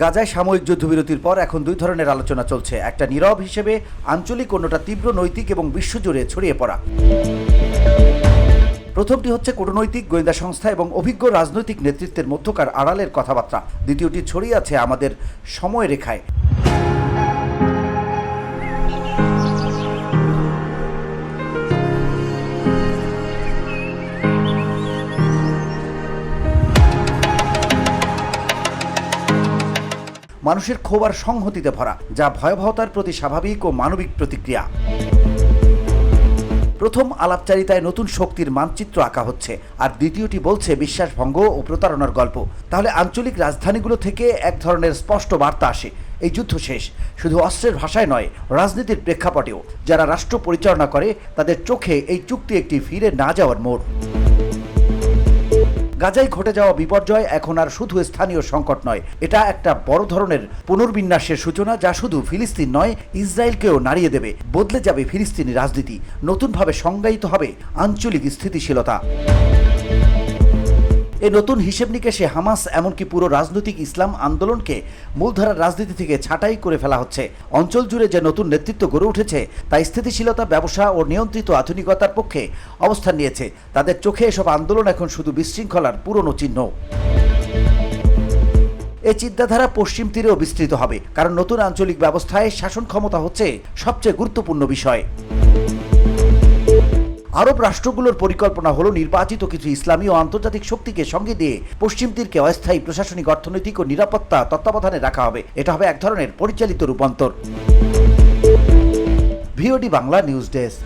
গাজায় সাময়িক যুদ্ধবিরতির পর এখন দুই ধরনের আলোচনা চলছে। একটা নীরব হিসেবে আঞ্চলিক, অন্যটা তীব্র নৈতিক এবং বিশ্বজুড়ে ছড়িয়ে পড়া। প্রথমটি হচ্ছে কূটনৈতিক, গোয়েন্দা সংস্থা এবং অভিজ্ঞ রাজনৈতিক নেতৃত্বের মধ্যকার আড়ালের কথাবার্তা। দ্বিতীয়টি ছড়িয়ে আছে আমাদের সময়রেখায় মানুষের ক্ষোভ আর সংহতিতে ভরা, যা ভয়াবহতার প্রতি স্বাভাবিক ও মানবিক প্রতিক্রিয়া। প্রথম আলাপচারিতায় নতুন শক্তির মানচিত্র আঁকা হচ্ছে, আর দ্বিতীয়টি বলছে বিশ্বাসভঙ্গ ও প্রতারণার গল্প। তাহলে আঞ্চলিক রাজধানীগুলো থেকে এক ধরনের স্পষ্ট বার্তা আসে। এই যুদ্ধ শেষ। শুধু অস্ত্রের ভাষায় নয়, রাজনীতির প্রেক্ষাপটেও। যারা রাষ্ট্র পরিচালনা করে, তাদের চোখে এই চুক্তি একটি ফিরে না যাওয়ার মোড়। গাজায় ঘটে যাওয়া বিপর্যয় এখন আর শুধু স্থানীয় সংকট নয়। এটা একটা বড় ধরনের পুনর্বিন্যাসের সূচনা যা শুধু ফিলিস্তিন নয়, ইসরায়েলকেও নাড়িয়ে দেবে। বদলে যাবে ফিলিস্তিনি রাজনীতি। নতুনভাবে সংজ্ঞায়িত হবে আঞ্চলিক স্থিতিশীলতা। এই নতুন হিসেব নিকেশে হামাস এমনকি পুরো রাজনৈতিক ইসলাম আন্দোলনকে মূলধারার রাজনীতি থেকে ছাঁটাই করে ফেলা হচ্ছে। অঞ্চল জুড়ে যে নতুন নেতৃত্ব গড়ে উঠেছে, তা স্থিতিশীলতা, ব্যবসা ও নিয়ন্ত্রিত আধুনিকতার পক্ষে অবস্থান নিয়েছে। তাদের চোখে এসব আন্দোলন এখন শুধু বিশৃঙ্খলার পুরনো চিহ্ন। এই চিন্তাধারা পশ্চিম তীরেও বিস্তৃত হবে, কারণ নতুন আঞ্চলিক ব্যবস্থায় শাসন ক্ষমতা হচ্ছে সবচেয়ে গুরুত্বপূর্ণ বিষয়। আরব রাষ্ট্রগুলোর পরিকল্পনা হলো নির্বাচিত কিছু ইসলামী ও আন্তর্জাতিক শক্তিকে সঙ্গে দিয়ে পশ্চিম তীরকে অস্থায়ী প্রশাসনিক অর্থনৈতিক ও নিরাপত্তা তত্ত্বাবধানে রাখা হবে। এটা হবে এক ধরনের পরিচালিত রূপান্তর। VOD Bangla news desk.